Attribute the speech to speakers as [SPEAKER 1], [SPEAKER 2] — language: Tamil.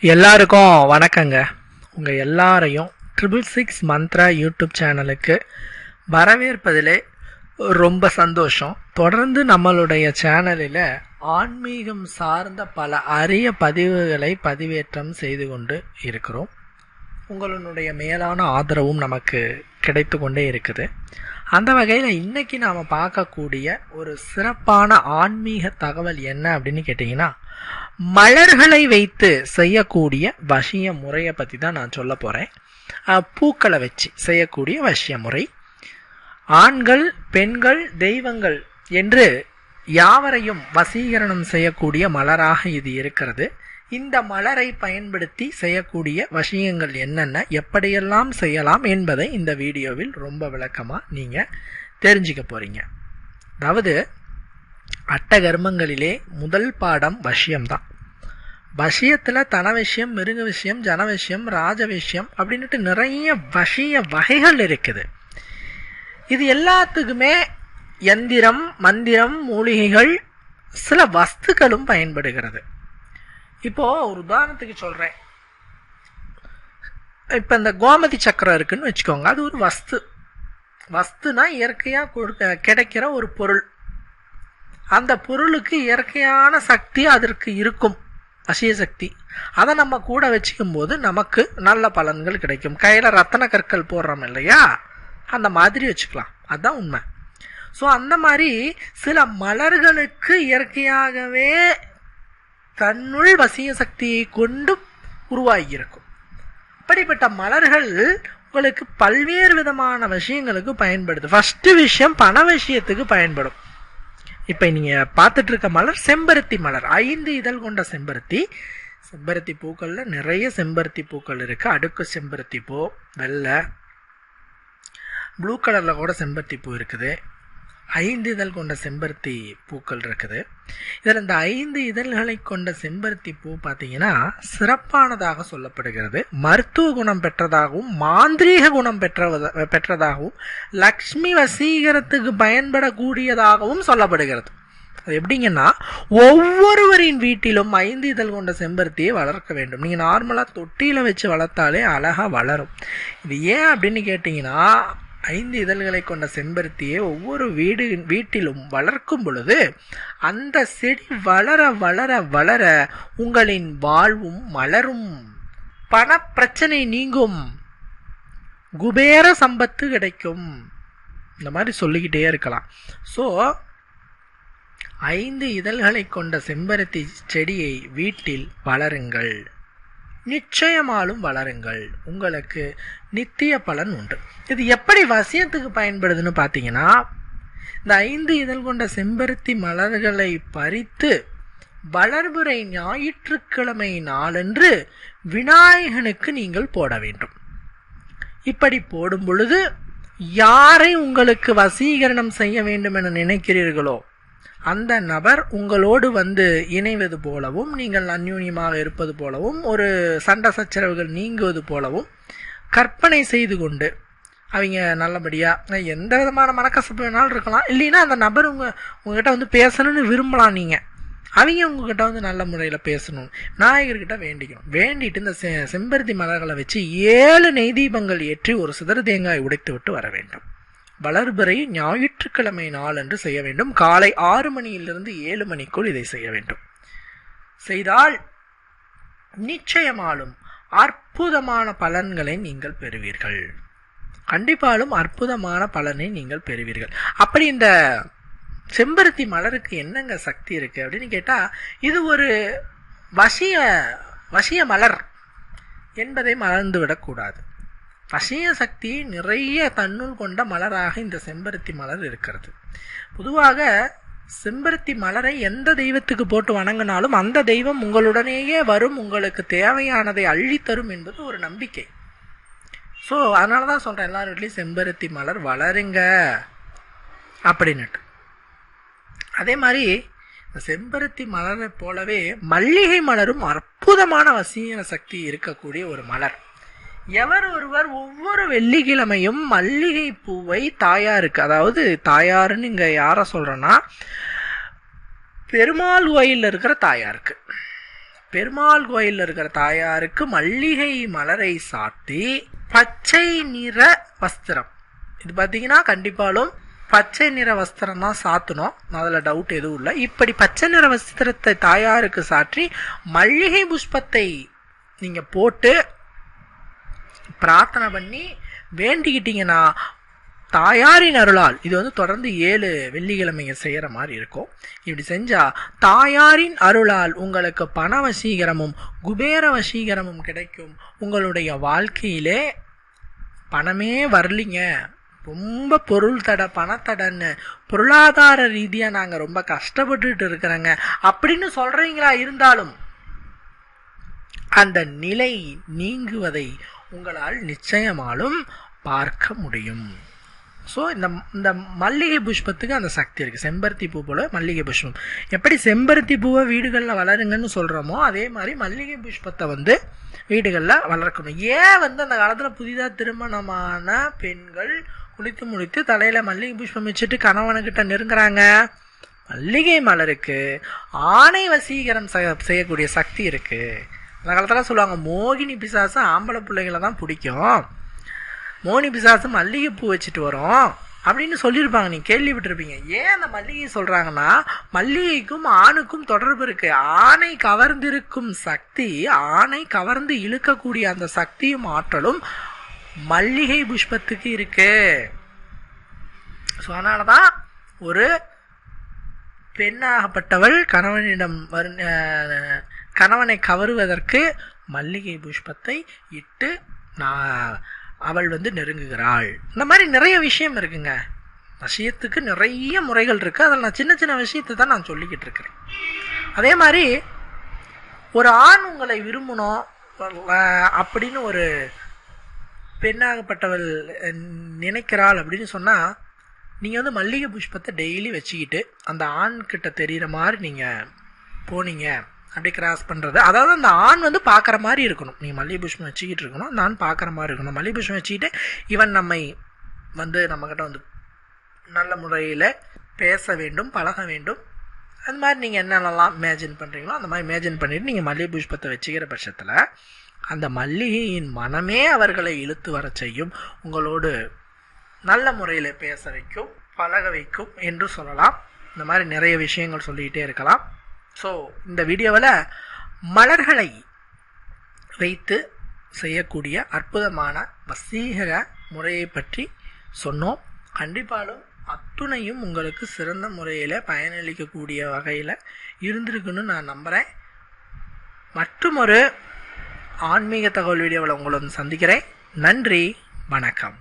[SPEAKER 1] எல்லாருக்கும் வணக்கங்க. உங்கள் எல்லாரையும் ட்ரிபிள் சிக்ஸ் மந்த்ரா யூடியூப் சேனலுக்கு வரவேற்பதிலே ரொம்ப சந்தோஷம். தொடர்ந்து நம்மளுடைய சேனலில் ஆன்மீகம் சார்ந்த பல அரிய பதிவுகளை பதிவேற்றம் செய்து கொண்டு இருக்கிறோம். உங்களுடைய மேலான ஆதரவும் நமக்கு கிடைத்து கொண்டே இருக்குது. அந்த வகையில் இன்றைக்கி நாம் பார்க்கக்கூடிய ஒரு சிறப்பான ஆன்மீக தகவல் என்ன அப்படின்னு கேட்டிங்கன்னா மலர்களை வைத்து செய்யக்கூடிய வசிய முறையை பற்றி தான் நான் சொல்ல போகிறேன் பூக்களை வச்சு செய்யக்கூடிய வசிய முறை. ஆண்கள் பெண்கள் தெய்வங்கள் என்று யாவரையும் வசீகரணம் செய்யக்கூடிய மலராக இது இருக்கிறது. இந்த மலரை பயன்படுத்தி செய்யக்கூடிய விஷயங்கள் என்னென்ன எப்படியெல்லாம் செய்யலாம் என்பதை இந்த வீடியோவில் ரொம்ப விளக்கமாக நீங்கள் தெரிஞ்சுக்க போகிறீங்க அதாவது அட்டகர்மங்களிலே முதல் பாடம் வசியம்தான். வசியத்தில் தன விஷயம் மிருக விஷயம் ஜன விஷயம் ராஜ விஷயம் அப்படின்ட்டு நிறைய வசிய வகைகள் இருக்குது. இது எல்லாத்துக்குமே எந்திரம் மந்திரம் மூலிகைகள் சில வஸ்துக்களும் பயன்படுகிறது. இப்போது ஒரு உதாரணத்துக்கு சொல்கிறேன் இப்போ இந்த கோமதி சக்கரம் இருக்குதுன்னு வச்சுக்கோங்க. அது ஒரு வஸ்து. வஸ்துனா இயற்கையாக கொடுக்க கிடைக்கிற ஒரு பொருள். அந்த பொருளுக்கு இயற்கையான சக்தி அதற்கு இருக்கும். அசிய சக்தி அதை நம்ம கூட வச்சுக்கும் போது நமக்கு நல்ல பலன்கள் கிடைக்கும். கையில் ரத்தன கற்கள் போடுறோம் இல்லையா? அந்த மாதிரி வச்சுக்கலாம். அதுதான் உண்மை. ஸோ அந்த மாதிரி சில மலர்களுக்கு இயற்கையாகவே தன்னுள் வசிய சக்தியை கொண்டு உருவாகியிருக்கும். அப்படிப்பட்ட மலர்கள் உங்களுக்கு பல்வேறு விதமான விஷயங்களுக்கு பயன்படுது. ஃபஸ்ட்டு விஷயம் பண விஷயத்துக்கு பயன்படும். இப்போ நீங்கள் பார்த்துட்டு இருக்க மலர் செம்பருத்தி மலர். ஐந்து இதழ் கொண்ட செம்பருத்தி. செம்பருத்தி பூக்களில் நிறைய செம்பருத்தி பூக்கள் இருக்குது அடுக்கு செம்பருத்தி பூ வெள்ளை. ப்ளூ கலரில் கூட செம்பருத்தி பூ இருக்குது. ஐந்து இதழ் கொண்ட செம்பருத்தி பூக்கள் இருக்குது. இதில் இந்த ஐந்து இதழ்களை கொண்ட செம்பருத்தி பூ பார்த்தீங்கன்னா சிறப்பானதாக சொல்லப்படுகிறது. மருத்துவ குணம் பெற்றதாகவும் மாந்திரீக குணம் பெற்ற பெற்றதாகவும் லக்ஷ்மி வசீகரத்துக்கு பயன்படக்கூடியதாகவும் சொல்லப்படுகிறது. அது எப்படிங்கன்னா ஒவ்வொருவரின் வீட்டிலும் ஐந்து இதழ் கொண்ட செம்பருத்தியை வளர்க்க வேண்டும். நீங்கள் நார்மலாக தொட்டியில் வச்சு வளர்த்தாலே அழகாக வளரும். இது ஏன் அப்படின்னு கேட்டிங்கன்னா ஐந்து இதழ்களை கொண்ட செம்பருத்தியை ஒவ்வொரு வீடு வீட்டிலும் வளர்க்கும் பொழுது அந்த செடி வளர வளர வளர உங்களின் வாழ்வும் மலரும். பண பிரச்சனை நீங்கும். குபேர சம்பத்து கிடைக்கும். இந்த மாதிரி சொல்லிக்கிட்டே இருக்கலாம். ஸோ ஐந்து இதழ்களை கொண்ட செம்பருத்தி செடியை வீட்டில் வளருங்கள். நிச்சயமாலும் வளருங்கள். உங்களுக்கு நித்திய பலன் உண்டு. இது எப்படி வசியத்துக்கு பயன்படுதுன்னு பார்த்தீங்கன்னா இந்த ஐந்து இதழ் கொண்ட செம்பருத்தி மலர்களை பறித்து வளர்புரை ஞாயிற்றுக்கிழமை நாளன்று விநாயகனுக்கு நீங்கள் போட வேண்டும். இப்படி போடும் பொழுது யாரை உங்களுக்கு வசீகரணம் செய்ய வேண்டும் என நினைக்கிறீர்களோ அந்த நபர் உங்களோடு வந்து இணைவது போலவும் நீங்கள் அந்யூன்யமாக இருப்பது போலவும் ஒரு சண்டை சச்சரவுகள் நீங்குவது போலவும் கற்பனை செய்து கொண்டு அவங்க நல்லபடியாக எந்த விதமான மனக்கசப்பு வேணாலும் இருக்கலாம். இல்லைன்னா அந்த நபர் உங்கள் உங்ககிட்ட வந்து பேசணும்னு விரும்பலாம் நீங்கள் அவங்க உங்ககிட்ட வந்து நல்ல முறையில் பேசணும். நாயகர்கிட்ட வேண்டிக்கணும். வேண்டிட்டு இந்த செ செம்பருத்தி மலர்களை வச்சு ஏழு நெய் தீபங்கள் ஏற்றி ஒரு சிதறு தேங்காய் உடைத்து விட்டு வர வேண்டும். வளர்பிறை ஞாயிற்றுக்கிழமை நாள் என்று செய்ய வேண்டும். காலை ஆறு மணியிலிருந்து ஏழு மணிக்குள் இதை செய்ய வேண்டும். செய்தால் நிச்சயமாலும் அற்புதமான பலன்களை நீங்கள் பெறுவீர்கள். கண்டிப்பாலும் அற்புதமான பலனை நீங்கள் பெறுவீர்கள். அப்படி இந்த செம்பருத்தி மலருக்கு என்னங்க சக்தி இருக்குது அப்படின்னு கேட்டால் இது ஒரு வசிய வசிய மலர் என்பதை மறந்துவிடக்கூடாது. வசிய சக்தி நிறைய தன்னுள் கொண்ட மலராக இந்த செம்பருத்தி மலர் இருக்கிறது. பொதுவாக செம்பருத்தி மலரை எந்த தெய்வத்துக்கு போட்டு வணங்கினாலும் அந்த தெய்வம் உங்களுடனேயே வரும் உங்களுக்கு தேவையானதை அள்ளித்தரும் என்பது ஒரு நம்பிக்கை. ஸோ அதனால தான் சொல்கிறேன் எல்லார் வீட்லேயும் செம்பருத்தி மலர் வளருங்க அப்படின்னுட்டு. அதே மாதிரி செம்பருத்தி மலரை போலவே மல்லிகை மலரும் அற்புதமான வசீன சக்தி இருக்கக்கூடிய ஒரு மலர். எவர் ஒருவர் ஒவ்வொரு வெள்ளிக்கிழமையும் மல்லிகை பூவை தாயாருக்கு அதாவது தாயாருன்னு இங்கே யாரை சொல்கிறேன்னா பெருமாள் கோயிலில் இருக்கிற தாயாருக்கு. பெருமாள் கோயிலில் இருக்கிற தாயாருக்கு மல்லிகை மலரை சாட்டி பச்சை நிற வஸ்திரம். இது பார்த்தீங்கன்னா கண்டிப்பாலும் பச்சை நிற வஸ்திரம் தான் சாத்தணும். அதில் டவுட் எதுவும் இல்லை. இப்படி பச்சை நிற வஸ்திரத்தை தாயாருக்கு சாற்றி மல்லிகை புஷ்பத்தை நீங்கள் போட்டு பிரார்த்தனை பண்ணி வேண்டிக்கிட்டிங்கன்னா தாயாரின் அருளால் இது வந்து தொடர்ந்து ஏழு வெள்ளிக்கிழமைங்க செய்கிற மாதிரி இருக்கும். இப்படி செஞ்சால் தாயாரின் அருளால் உங்களுக்கு பண வசீகரமும் குபேர வசீகரமும் கிடைக்கும். உங்களுடைய வாழ்க்கையிலே பணமே வரலிங்க. ரொம்ப பொருள் தடை பணத்தடைன்னு பொருளாதார ரீதியாக நாங்கள் ரொம்ப கஷ்டப்பட்டுட்டு இருக்கிறோங்க. அப்படின்னு சொல்கிறீங்களா இருந்தாலும் அந்த நிலை நீங்குவதை உங்களால் நிச்சயமாலும் பார்க்க முடியும். ஸோ இந்த இந்த மல்லிகை புஷ்பத்துக்கு அந்த சக்தி இருக்குது செம்பருத்தி பூ போல் மல்லிகை புஷ்பம். எப்படி செம்பருத்தி பூவை வீடுகளில் வளருங்கன்னு சொல்கிறோமோ அதே மாதிரி மல்லிகை புஷ்பத்தை வந்து வீடுகளில் வளர்க்கணும். ஏன் வந்து அந்த காலத்தில் புதிதாக திருமணமான பெண்கள் குளித்து முடித்து தலையில் மல்லிகை புஷ்பம் வச்சுட்டு கணவனுக்கிட்ட நெருங்குறாங்க? மல்லிகை மலருக்கு ஆணை வசீகரம் செய்யக்கூடிய சக்தி இருக்குது அந்த காலத்தில் சொல்லுவாங்க மோகினி பிசாசு ஆம்பளை பிள்ளைங்களை தான் பிடிக்கும். மோகினி பிசாசு மல்லிகைப்பூ வச்சுட்டு வரும். அப்படின்னு சொல்லியிருப்பாங்க. நீங்கள் கேள்விப்பட்டிருப்பீங்க. ஏன் அந்த மல்லிகை சொல்கிறாங்கன்னா மல்லிகைக்கும் ஆணுக்கும் தொடர்பு இருக்குது ஆணை கவர்ந்திருக்கும் சக்தி ஆணை கவர்ந்து இழுக்கக்கூடிய அந்த சக்தியும் ஆற்றலும் மல்லிகை புஷ்பத்துக்கு இருக்குது ஸோ அதனால தான் ஒரு பெண்ணாகப்பட்டவள் கணவனிடம் வரு கணவனை கவருவதற்கு மல்லிகை புஷ்பத்தை இட்டு நான் அவள் வந்து நெருங்குகிறாள். இந்த மாதிரி நிறைய விஷயம் இருக்குங்க. விஷயத்துக்கு நிறைய முறைகள் இருக்குது அதில் நான் சின்ன சின்ன விஷயத்தை தான் நான் சொல்லிக்கிட்டு இருக்கிறேன். அதே மாதிரி ஒரு ஆண் உங்களை விரும்பணும் அப்படின்னு ஒரு பெண்ணாகப்பட்டவள் நினைக்கிறாள் அப்படின்னு சொன்னால் நீங்கள் வந்து மல்லிகை புஷ்பத்தை டெய்லி வச்சுக்கிட்டு அந்த ஆண்கிட்ட தெரிகிற மாதிரி நீங்கள் போனீங்க. அப்படி கிராஸ் பண்ணுறது அதாவது அந்த ஆண் வந்து பார்க்குற மாதிரி இருக்கணும். நீங்கள் மல்லிகை புஷ்பம் வச்சுக்கிட்டு இருக்கணும். அந்த ஆண் பார்க்குற மாதிரி இருக்கணும். மல்லிகை புஷ்பம் வச்சுக்கிட்டு இவன் நம்மை வந்து நம்மக்கிட்ட வந்து நல்ல முறையில் பேச வேண்டும் பழக வேண்டும். அது மாதிரி நீங்கள் என்னென்னலாம் இமேஜின் பண்ணுறீங்களோ அந்த மாதிரி இமேஜின் பண்ணிவிட்டு நீங்கள் மல்லிகை புஷ்பத்தை வச்சுக்கிற பட்சத்தில் அந்த மல்லிகையின் மனமே அவர்களை இழுத்து வர செய்யும். உங்களோடு நல்ல முறையில் பேச வைக்கும் பழக வைக்கும் என்று சொல்லலாம். இந்த மாதிரி நிறைய விஷயங்கள் சொல்லிக்கிட்டே இருக்கலாம். ஸோ இந்த வீடியோவில் மலர்களை வைத்து செய்யக்கூடிய அற்புதமான வசீகர முறையை பற்றி சொன்னோம். கண்டிப்பாலும் அத்துணையும் உங்களுக்கு சிறந்த முறையில் பயனளிக்கக்கூடிய வகையில் இருந்திருக்குன்னு நான் நம்புகிறேன் மற்றும் ஒரு ஆன்மீக தகவல் வீடியோவில் உங்களை வந்து சந்திக்கிறேன். நன்றி வணக்கம்.